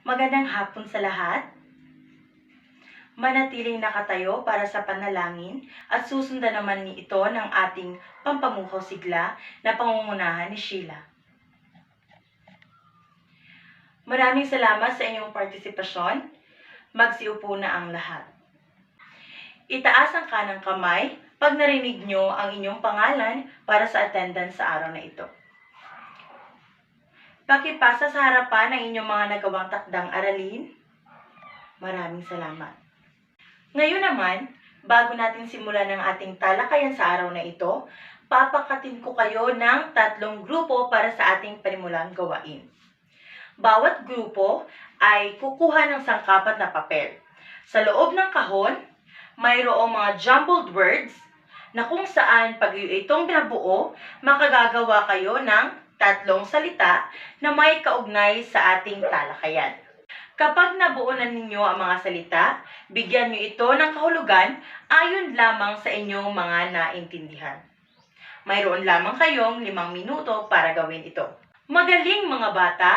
Magandang hapon sa lahat. Manatiling nakatayo para sa panalangin at susundan naman ni ito ng ating pampamuho sigla na pangungunahan ni Sheila. Maraming salamat sa inyong partisipasyon. Magsiupo na ang lahat. Itaas ang kanang kamay pag narinig nyo ang inyong pangalan para sa attendance sa araw na ito. Pakipasa sa harapan ang inyong mga nagawang takdang aralin. Maraming salamat. Ngayon naman, bago natin simulan ang ating talakayan sa araw na ito, papakatin ko kayo ng tatlong grupo para sa ating panimulang gawain. Bawat grupo ay kukuha ng sangkapat na papel. Sa loob ng kahon, mayroong mga jumbled words na kung saan pag itong binabuo, makagagawa kayo ng tatlong salita na may kaugnay sa ating talakayan. Kapag nabuo na ninyo ang mga salita, bigyan nyo ito ng kahulugan ayon lamang sa inyong mga naintindihan. Mayroon lamang kayong limang minuto para gawin ito. Magaling mga bata!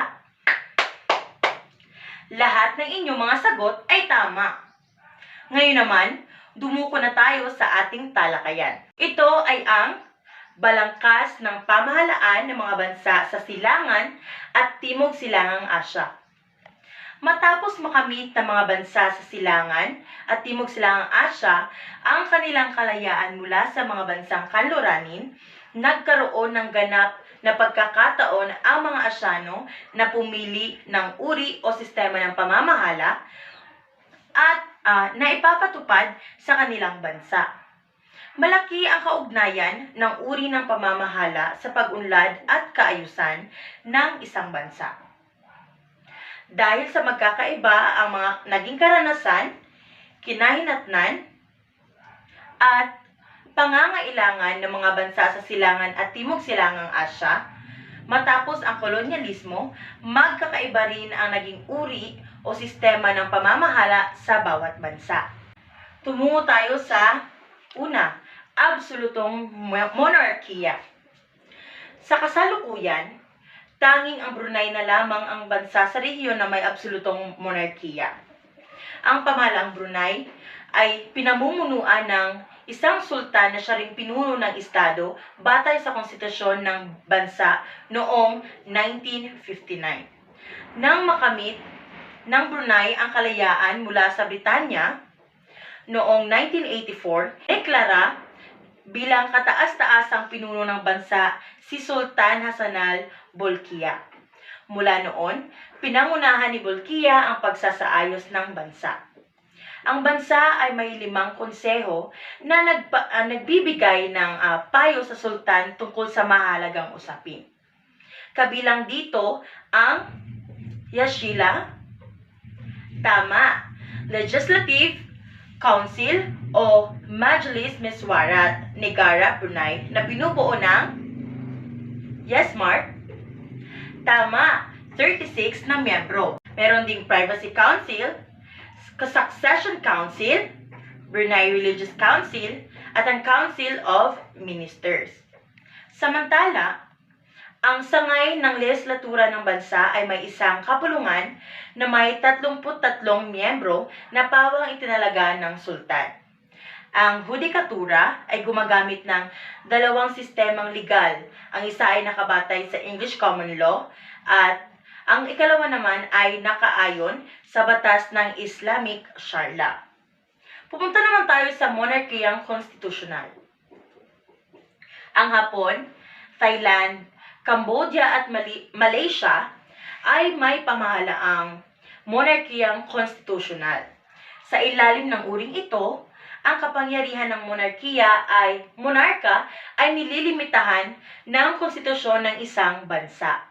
Lahat ng inyong mga sagot ay tama. Ngayon naman, dumuko na tayo sa ating talakayan. Ito ay ang balangkas ng pamahalaan ng mga bansa sa Silangan at Timog Silangang Asya. Matapos makamit ng mga bansa sa Silangan at Timog Silangang Asya ang kanilang kalayaan mula sa mga bansang kanluranin, nagkaroon ng ganap na pagkakataon ang mga Asyano na pumili ng uri o sistema ng pamamahala at ah, na ipapatupad sa kanilang bansa. Malaki ang kaugnayan ng uri ng pamamahala sa pag-unlad at kaayusan ng isang bansa. Dahil sa magkakaiba ang mga naging karanasan, kinahinatnan, at pangangailangan ng mga bansa sa silangan at timog silangang Asya, matapos ang kolonyalismo, magkakaiba rin ang naging uri o sistema ng pamamahala sa bawat bansa. Tumungo tayo sa una, absolutong mo- monarkiya. Sa kasalukuyan, tanging ang Brunei na lamang ang bansa sa rehiyon na may absolutong monarkiya. Ang pamahalaang Brunei ay pinamumunuan ng isang sultan na siya ring pinuno ng estado batay sa konstitusyon ng bansa noong 1959. Nang makamit ng Brunei ang kalayaan mula sa Britanya noong 1984, deklara bilang kataas-taasang pinuno ng bansa si Sultan Hassanal Bolkiah. Mula noon, pinangunahan ni Bolkiah ang pagsasaayos ng bansa. Ang bansa ay may limang konseho na nagpa, ah, nagbibigay ng ah, payo sa sultan tungkol sa mahalagang usapin. Kabilang dito ang Yashila, Tama, Legislative Council o Majlis Meswarat Negara Brunei na binubuo ng Yes, Mark? Tama, 36 na miyembro. Meron ding Privacy Council, Succession Council, Brunei Religious Council, at ang Council of Ministers. Samantala, ang sangay ng legislatura ng bansa ay may isang kapulungan na may 33 miyembro na pawang itinalaga ng sultan. Ang hudikatura ay gumagamit ng dalawang sistemang legal. Ang isa ay nakabatay sa English Common Law at ang ikalawa naman ay nakaayon sa batas ng Islamic Sharia. Pupunta naman tayo sa monarkiyang konstitusyonal. Ang Hapon, Thailand, Cambodia at Mali- Malaysia ay may pamahalaang monarkiyang konstitusyonal. Sa ilalim ng uring ito, ang kapangyarihan ng monarkiya ay monarka ay nililimitahan ng konstitusyon ng isang bansa.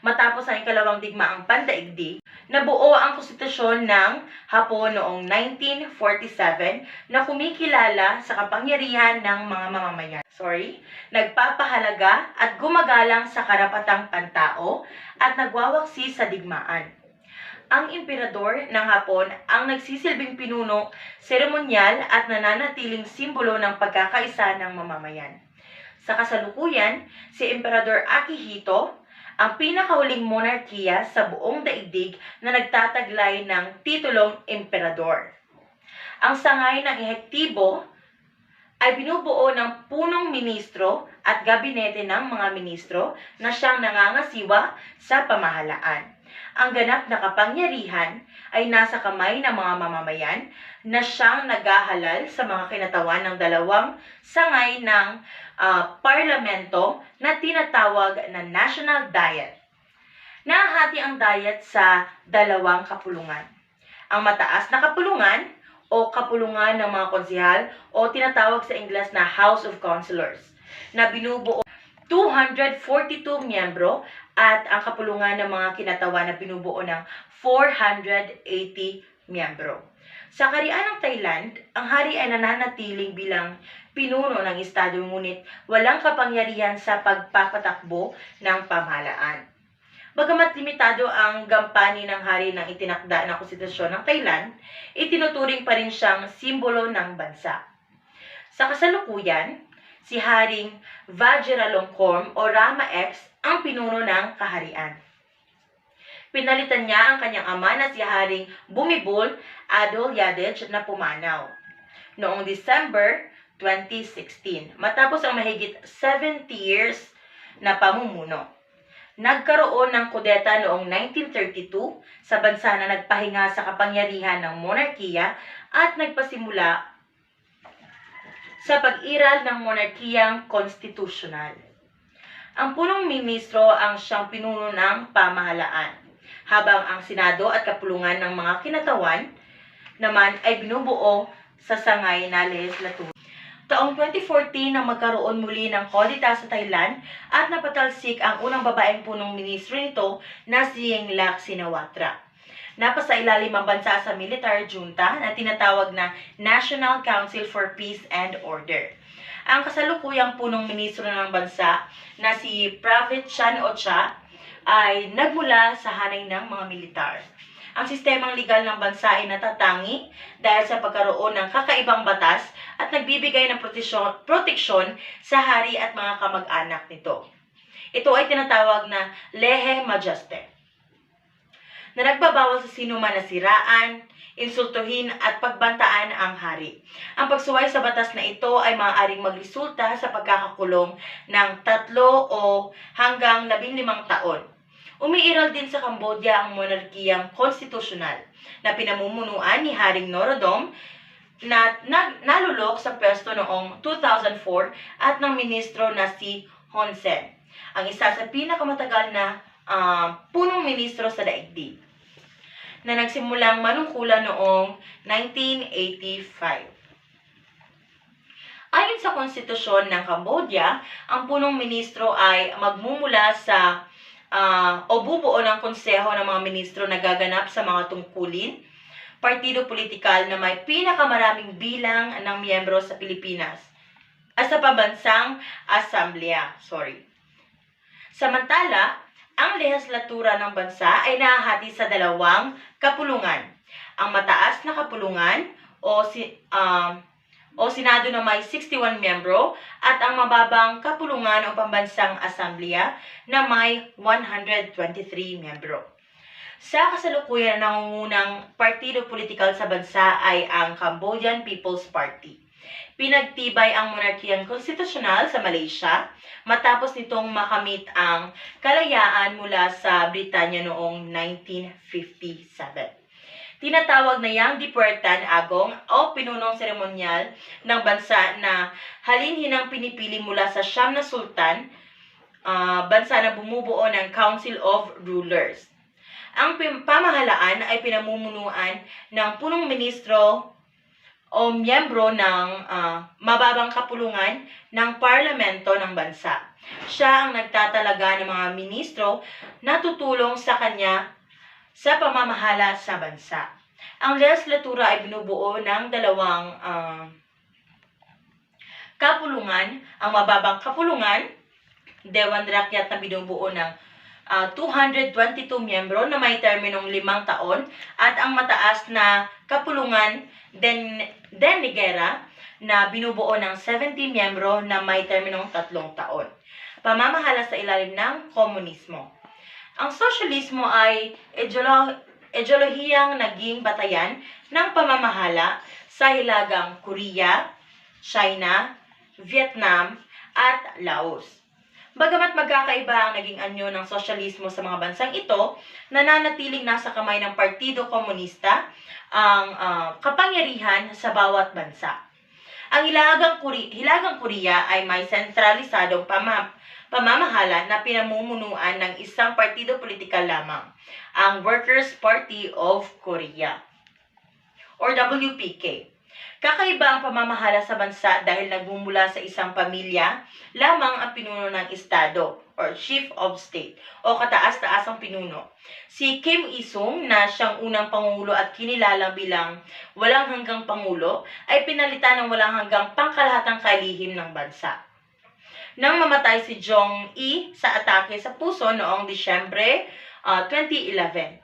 Matapos ang ikalawang digmaang pandaigdig, nabuo ang konstitusyon ng Hapon noong 1947 na kumikilala sa kapangyarihan ng mga mamamayan. Sorry, nagpapahalaga at gumagalang sa karapatang pantao at nagwawaksi sa digmaan. Ang emperador ng Hapon ang nagsisilbing pinuno, seremonyal at nananatiling simbolo ng pagkakaisa ng mamamayan. Sa kasalukuyan, si Emperador Akihito ang pinakahuling monarkiya sa buong daigdig na nagtataglay ng titulong emperador. Ang sangay ng ehektibo ay binubuo ng punong ministro at gabinete ng mga ministro na siyang nangangasiwa sa pamahalaan. Ang ganap na kapangyarihan ay nasa kamay ng mga mamamayan na siyang naghahalal sa mga kinatawan ng dalawang sangay ng ah, parlamento na tinatawag na National Diet. Nahati ang diet sa dalawang kapulungan. Ang mataas na kapulungan o kapulungan ng mga konsihal o tinatawag sa Ingles na House of Councilors na binubuo 242 miyembro at ang kapulungan ng mga kinatawan na binubuo ng 480 miyembro. Sa karian ng Thailand, ang hari ay nananatiling bilang pinuno ng estado ngunit walang kapangyarihan sa pagpapatakbo ng pamahalaan. Bagamat limitado ang gampanin ng hari ng itinakda na konstitusyon ng Thailand, itinuturing pa rin siyang simbolo ng bansa. Sa kasalukuyan, si Haring Vajiralongkorn o Rama X ang pinuno ng kaharian. Pinalitan niya ang kanyang ama na si Haring Bumibol Adol Yadej na pumanaw noong December 2016 matapos ang mahigit 70 years na pamumuno. Nagkaroon ng kudeta noong 1932 sa bansa na nagpahinga sa kapangyarihan ng monarkiya at nagpasimula sa pag-iral ng monarkiyang konstitusyonal. Ang punong ministro ang siyang pinuno ng pamahalaan, habang ang Senado at kapulungan ng mga kinatawan naman ay binubuo sa sangay na legislatura. Taong 2014 nang magkaroon muli ng kodita sa Thailand at napatalsik ang unang babaeng punong ministro nito na si Yingluck Shinawatra. Napasa ilalim ang bansa sa military junta na tinatawag na National Council for Peace and Order. Ang kasalukuyang punong ministro ng bansa na si Pravit Chan Ocha ay nagmula sa hanay ng mga militar. Ang sistemang legal ng bansa ay natatangi dahil sa pagkaroon ng kakaibang batas at nagbibigay ng proteksyon, proteksyon sa hari at mga kamag-anak nito. Ito ay tinatawag na lehe majestic na nagbabawal sa sino man na siraan, insultuhin at pagbantaan ang hari. Ang pagsuway sa batas na ito ay maaaring magresulta sa pagkakakulong ng tatlo o hanggang labing limang taon. Umiiral din sa Cambodia ang monarkiyang konstitusyonal na pinamumunuan ni Haring Norodom na nag, nalulok sa pwesto noong 2004 at ng ministro na si Hun Sen. Ang isa sa pinakamatagal na ah, punong ministro sa daigdig na nagsimulang manungkulan noong 1985. Ayon sa konstitusyon ng Cambodia, ang punong ministro ay magmumula sa ah, o bubuo ng konseho ng mga ministro na gaganap sa mga tungkulin, partido politikal na may pinakamaraming bilang ng miyembro sa Pilipinas at sa pambansang asamblea. Sorry. Samantala, ang lehislatura ng bansa ay nahahati sa dalawang kapulungan. Ang mataas na kapulungan o si um, o Senado na may 61 miyembro at ang mababang kapulungan o pambansang asamblea na may 123 miyembro. Sa kasalukuyan nangungunang partido politikal sa bansa ay ang Cambodian People's Party. Pinagtibay ang monarkiyang konstitusyonal sa Malaysia matapos nitong makamit ang kalayaan mula sa Britanya noong 1957. Tinatawag na Yang di Puertan Agong o pinunong seremonyal ng bansa na halinhinang pinipili mula sa siyam na sultan, ah, bansa na bumubuo ng Council of Rulers. Ang pamahalaan ay pinamumunuan ng punong ministro o miyembro ng ah, mababang kapulungan ng parlamento ng bansa. Siya ang nagtatalaga ng mga ministro na tutulong sa kanya sa pamamahala sa bansa. Ang legislatura ay binubuo ng dalawang ah, kapulungan. Ang mababang kapulungan, Dewan Rakyat na binubuo ng ah, 222 miyembro na may terminong limang taon at ang mataas na kapulungan Den Denigera na binubuo ng 70 miyembro na may terminong tatlong taon. Pamamahala sa ilalim ng komunismo. Ang sosyalismo ay ideolo- ideolohiyang naging batayan ng pamamahala sa hilagang Korea, China, Vietnam, at Laos. Bagamat magkakaiba ang naging anyo ng sosyalismo sa mga bansang ito, nananatiling nasa kamay ng Partido Komunista ang ah, kapangyarihan sa bawat bansa. Ang Hilagang, Kuri- Hilagang Korea ay may sentralisadong pama- pamamahala na pinamumunuan ng isang partido politikal lamang, ang Workers' Party of Korea or WPK. Kakaiba ang pamamahala sa bansa dahil nagmumula sa isang pamilya lamang ang pinuno ng Estado or Chief of State o kataas-taasang pinuno. Si Kim Il-sung na siyang unang pangulo at kinilala bilang walang hanggang pangulo ay pinalitan ng walang hanggang pangkalahatang kalihim ng bansa. Nang mamatay si Jong E sa atake sa puso noong Disyembre ah, 2011.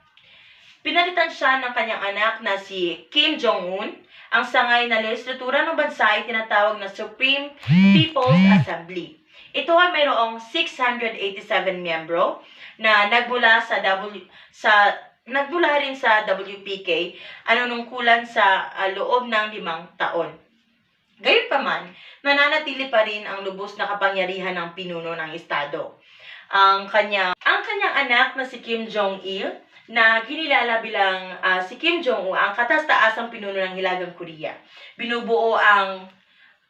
Pinalitan siya ng kanyang anak na si Kim Jong-un. Ang sangay na legislatura ng bansa ay tinatawag na Supreme People's Assembly. Ito ay mayroong 687 miyembro na nagmula sa W sa nagmula rin sa WPK anunungkulan sa ah, loob ng limang taon. Gayunpaman, nananatili pa rin ang lubos na kapangyarihan ng pinuno ng estado. Ang kanya ang kanyang anak na si Kim Jong Il na kinilala bilang ah, si Kim Jong Un ang kataas-taasang pinuno ng Hilagang Korea. Binubuo ang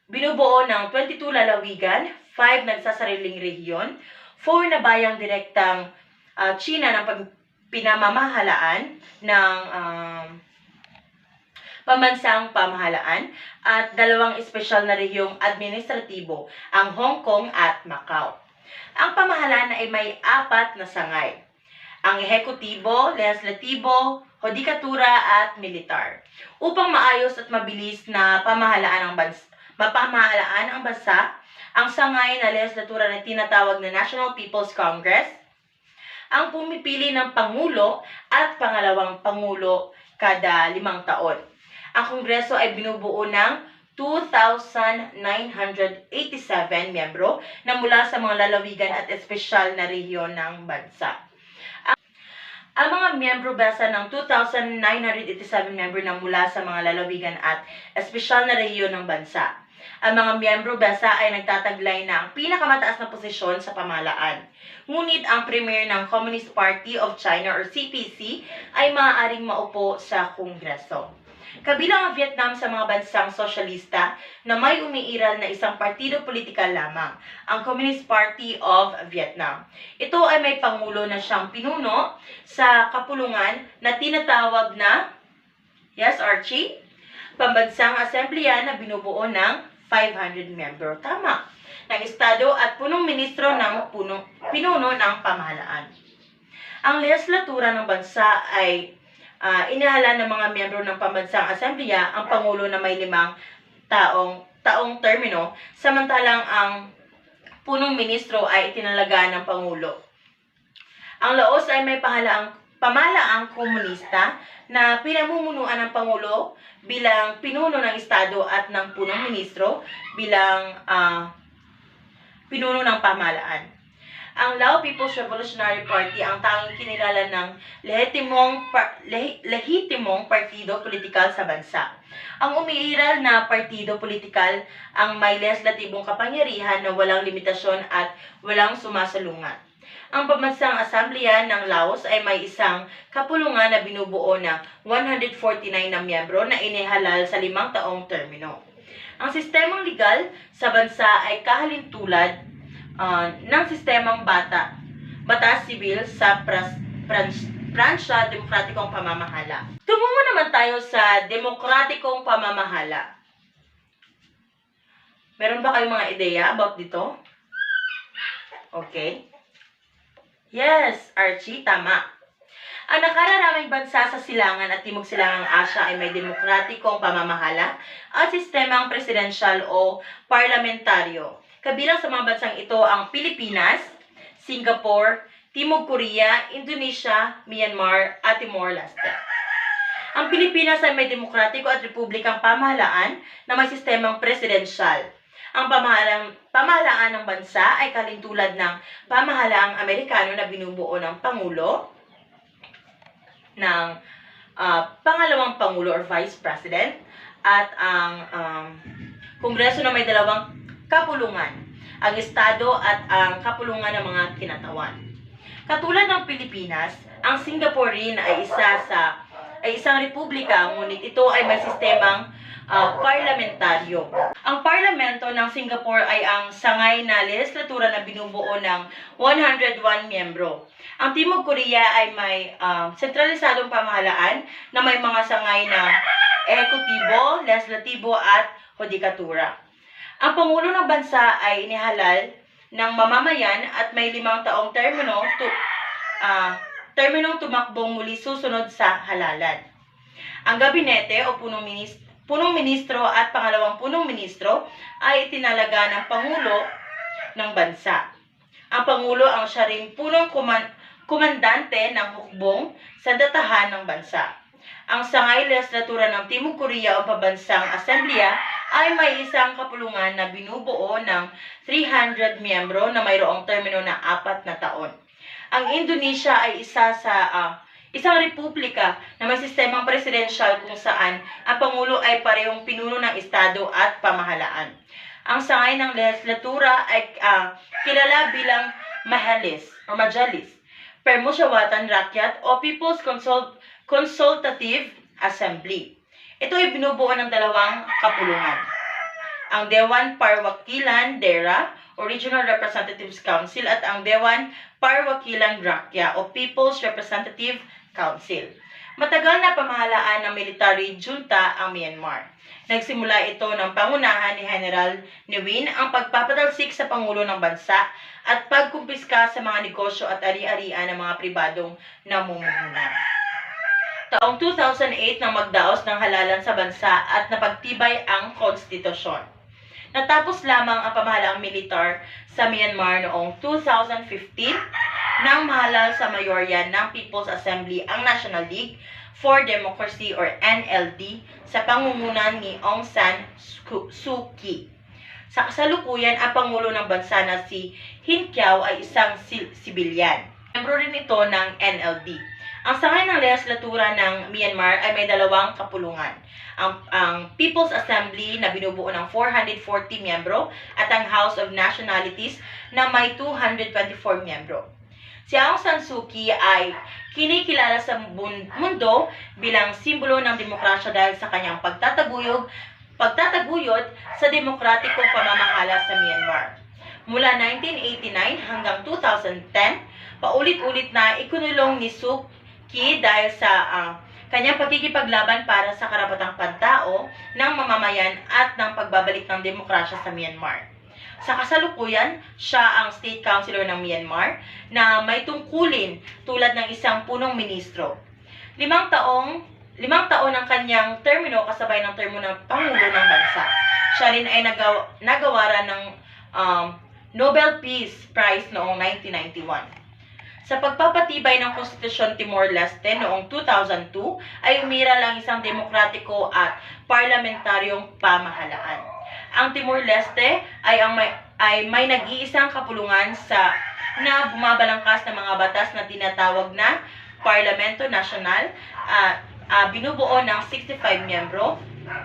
binubuo ng 22 lalawigan, 5 nagsasariling rehiyon, 4 na bayang direktang ah, China ng pag- pinamamahalaan ng um, pambansang pamahalaan at dalawang espesyal na rehiyong administratibo, ang Hong Kong at Macau. Ang pamahalaan ay may apat na sangay. Ang ehekutibo, legislatibo, hodikatura at militar. Upang maayos at mabilis na pamahalaan ang bansa, mapamahalaan ang bansa, ang sangay na legislatura na tinatawag na National People's Congress, ang pumipili ng Pangulo at pangalawang Pangulo kada limang taon. Ang Kongreso ay binubuo ng 2,987 miyembro na mula sa mga lalawigan at espesyal na rehiyon ng bansa. Ang, mga miyembro basa ng 2,987 miyembro na mula sa mga lalawigan at espesyal na rehiyon ng bansa. Ang mga miyembro basa ay nagtataglay ng pinakamataas na posisyon sa pamahalaan. Ngunit ang premier ng Communist Party of China or CPC ay maaaring maupo sa Kongreso. Kabilang ang Vietnam sa mga bansang sosyalista na may umiiral na isang partido politikal lamang, ang Communist Party of Vietnam. Ito ay may pangulo na siyang pinuno sa kapulungan na tinatawag na, yes Archie, pambansang asembleya na binubuo ng 500 member. Tama. Ng Estado at punong ministro ng puno, pinuno ng pamahalaan. Ang legislatura ng bansa ay Ah, inahala ng mga miyembro ng pambansang asembleya ang pangulo na may limang taong taong termino, samantalang ang punong ministro ay itinalaga ng pangulo. Ang Laos ay may pahalaang pamalaang komunista na pinamumunuan ng pangulo bilang pinuno ng estado at ng punong ministro bilang ah, pinuno ng pamahalaan. Ang Lao People's Revolutionary Party ang tanging kinilala ng lehitimong, par- lehi- lehitimong partido politikal sa bansa. Ang umiiral na partido politikal ang may legislatibong kapangyarihan na walang limitasyon at walang sumasalungat. Ang pambansang asambleya ng Laos ay may isang kapulungan na binubuo ng 149 na miyembro na inihalal sa limang taong termino. Ang sistemang legal sa bansa ay kahalintulad ah, ng sistemang bata, batas sibil sa pras, Prans, Pransya Demokratikong Pamamahala. Tumungo naman tayo sa Demokratikong Pamamahala. Meron ba kayong mga ideya about dito? Okay. Yes, Archie, tama. Ang nakararaming bansa sa silangan at timog silangang Asya ay may demokratikong pamamahala at sistemang presidensyal o parlamentaryo. Kabilang sa mga bansang ito ang Pilipinas, Singapore, Timog Korea, Indonesia, Myanmar, at Timor-Leste. Ang Pilipinas ay may demokratiko at republikang pamahalaan na may sistemang presidensyal. Ang pamahalang, pamahalaan ng bansa ay kalintulad ng pamahalaang Amerikano na binubuo ng Pangulo, ng ah, pangalawang Pangulo or Vice President, at ang um, Kongreso na may dalawang kapulungan, ang Estado at ang kapulungan ng mga kinatawan. Katulad ng Pilipinas, ang Singapore rin ay isa sa ay isang republika, ngunit ito ay may sistemang ah, parlamentaryo. Ang parlamento ng Singapore ay ang sangay na legislatura na binubuo ng 101 miyembro. Ang Timog Korea ay may ah, sentralisadong pamahalaan na may mga sangay na ekutibo, legislatibo at hodikatura. Ang Pangulo ng Bansa ay inihalal ng mamamayan at may limang taong termino to, ah, terminong tumakbong muli susunod sa halalan. Ang gabinete o punong ministro, punong ministro at pangalawang punong ministro ay itinalaga ng Pangulo ng bansa. Ang Pangulo ang siya rin punong kuman, komandante ng hukbong sa datahan ng bansa. Ang sangay legislatura ng Timog Korea o pabansang asembleya ay may isang kapulungan na binubuo ng 300 miyembro na mayroong termino na apat na taon. Ang Indonesia ay isa sa ah, isang republika na may sistemang presidensyal kung saan ang Pangulo ay parehong pinuno ng Estado at pamahalaan. Ang sangay ng legislatura ay ah, kilala bilang Mahalis o Majalis, Permusyawatan Rakyat o People's Consult- Consultative Assembly. Ito ay binubuo ng dalawang kapulungan. Ang Dewan Parwakilan DERA o Regional Representatives Council at ang Dewan Parwakilan Rakya o People's Representative Council. Matagal na pamahalaan ng military junta ang Myanmar. Nagsimula ito ng pangunahan ni General Nguyen ang pagpapatalsik sa Pangulo ng Bansa at pagkumpiska sa mga negosyo at ari-arian ng mga pribadong namumuhunan. Taong 2008 nang magdaos ng halalan sa bansa at napagtibay ang konstitusyon. Natapos lamang ang pamahalaang militar sa Myanmar noong 2015 nang mahalal sa mayorya ng People's Assembly ang National League for Democracy or NLD sa pangunguna ni Aung San Suu Kyi. Sa kasalukuyan, ang Pangulo ng bansa na si Hin Kiao ay isang sibilyan. Membro rin ito ng NLD. Ang sangay ng legislatura ng Myanmar ay may dalawang kapulungan. Ang, ang People's Assembly na binubuo ng 440 miyembro at ang House of Nationalities na may 224 miyembro. Si Aung San Suu Kyi ay kinikilala sa mundo bilang simbolo ng demokrasya dahil sa kanyang pagtataguyod, pagtataguyod sa demokratikong pamamahala sa Myanmar. Mula 1989 hanggang 2010, paulit-ulit na ikunulong ni Suu Kyi dahil sa ah, kanyang pagkikipaglaban para sa karapatang pantao ng mamamayan at ng pagbabalik ng demokrasya sa Myanmar. Sa kasalukuyan, siya ang State Councilor ng Myanmar na may tungkulin tulad ng isang punong ministro. Limang taong limang taon ang kanyang termino kasabay ng termo ng Pangulo ng bansa. Siya rin ay nagaw, nagawaran ng um, Nobel Peace Prize noong 1991. Sa pagpapatibay ng Konstitusyon Timor-Leste noong 2002 ay umira lang isang demokratiko at parlamentaryong pamahalaan. Ang Timor-Leste ay ang may, ay may nag-iisang kapulungan sa na bumabalangkas ng mga batas na tinatawag na Parlamento Nacional at ah, binubuo ng 65 miyembro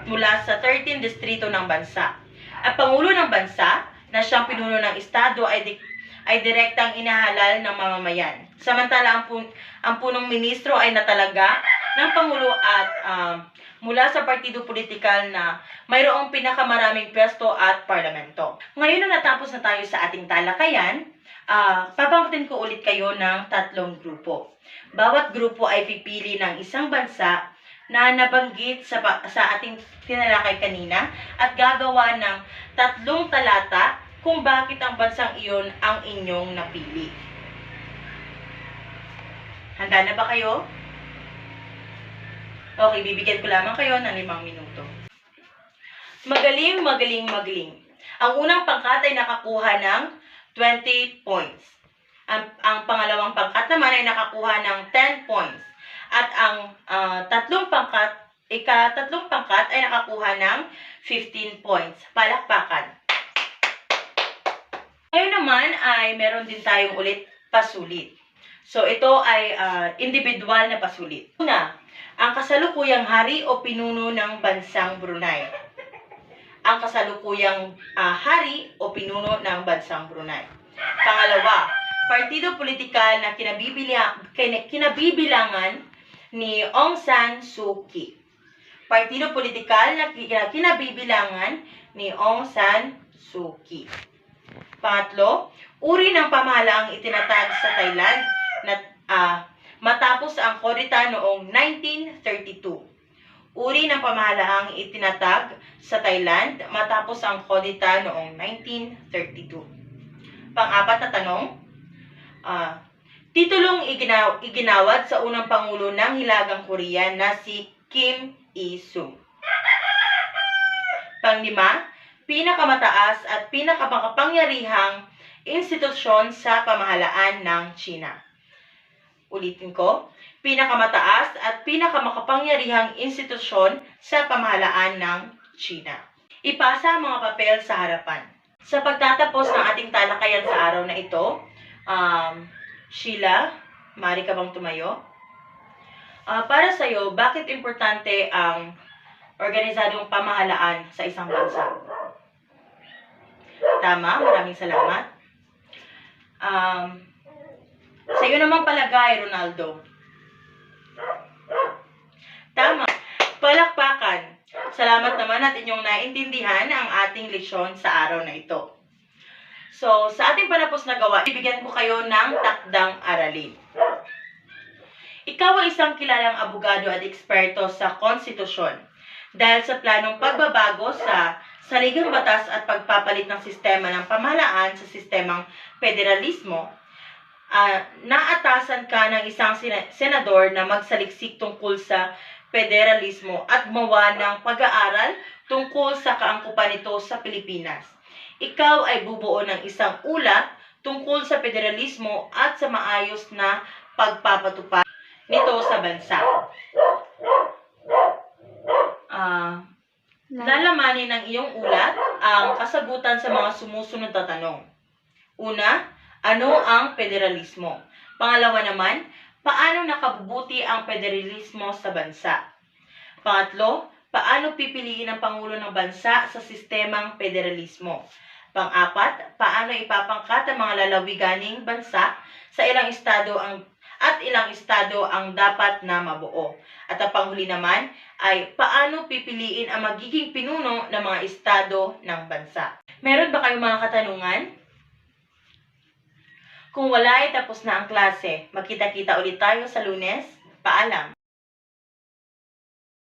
mula sa 13 distrito ng bansa. Ang Pangulo ng Bansa na siyang pinuno ng Estado ay ay direktang inahalal ng mamamayan. Samantala, ang, pun- ang punong ministro ay natalaga ng Pangulo at um, mula sa partido politikal na mayroong pinakamaraming pwesto at parlamento. Ngayon na natapos na tayo sa ating talakayan, uh, papangkutin ko ulit kayo ng tatlong grupo. Bawat grupo ay pipili ng isang bansa na nabanggit sa, sa ating tinalakay kanina at gagawa ng tatlong talata kung bakit ang bansang iyon ang inyong napili. Handa na ba kayo? Okay, bibigyan ko lamang kayo ng limang minuto. Magaling, magaling, magaling. Ang unang pangkat ay nakakuha ng 20 points. Ang, ang pangalawang pangkat naman ay nakakuha ng 10 points. At ang ah, tatlong pangkat, ika-tatlong pangkat ay nakakuha ng 15 points. Palakpakan. Ngayon naman ay meron din tayong ulit pasulit. So ito ay ah, individual na pasulit. Una, ang kasalukuyang hari o pinuno ng bansang Brunei. Ang kasalukuyang ah, hari o pinuno ng bansang Brunei. Pangalawa, partido politikal na kinabibila, kin- kinabibilangan ni Aung San Suu Kyi. Partido politikal na kinabibilangan ni Aung San Suu Kyi. Pangatlo, uri ng pamahalaang itinatag sa Thailand na ah, matapos ang kodita noong 1932. Uri ng pamahalaang itinatag sa Thailand matapos ang kodita noong 1932. Pang-apat na tanong, ah, titulong iginaw, iginawad sa unang pangulo ng Hilagang Korea na si Kim Il-sung. Panglima, pinakamataas at pinakamakapangyarihang institusyon sa pamahalaan ng China. Ulitin ko, pinakamataas at pinakamakapangyarihang institusyon sa pamahalaan ng China. Ipasa ang mga papel sa harapan. Sa pagtatapos ng ating talakayan sa araw na ito, um, Sheila, mari ka bang tumayo? Ah, para sa'yo, bakit importante ang organisadong pamahalaan sa isang bansa? Tama, maraming salamat. Um, sa iyo namang palagay, Ronaldo. Tama. Palakpakan. Salamat naman at inyong naintindihan ang ating leksyon sa araw na ito. So, sa ating panapos na gawa, ibigyan ko kayo ng takdang aralin. Ikaw ay isang kilalang abogado at eksperto sa konstitusyon dahil sa planong pagbabago sa saligang batas at pagpapalit ng sistema ng pamahalaan sa sistemang federalismo, ah, naatasan ka ng isang sena- senador na magsaliksik tungkol sa federalismo at mawa ng pag-aaral tungkol sa kaangkupan nito sa Pilipinas. Ikaw ay bubuo ng isang ulat tungkol sa federalismo at sa maayos na pagpapatupad nito sa bansa. Ah, Lalamanin ng iyong ulat ang kasagutan sa mga sumusunod na tanong. Una, ano ang federalismo? Pangalawa naman, paano nakabubuti ang federalismo sa bansa? Pangatlo, paano pipiliin ang Pangulo ng bansa sa sistemang federalismo? Pang-apat, paano ipapangkat ang mga lalawiganing bansa sa ilang estado ang at ilang estado ang dapat na mabuo. At ang panghuli naman ay paano pipiliin ang magiging pinuno ng mga estado ng bansa. Meron ba kayong mga katanungan? Kung wala ay tapos na ang klase, magkita-kita ulit tayo sa lunes. Paalam!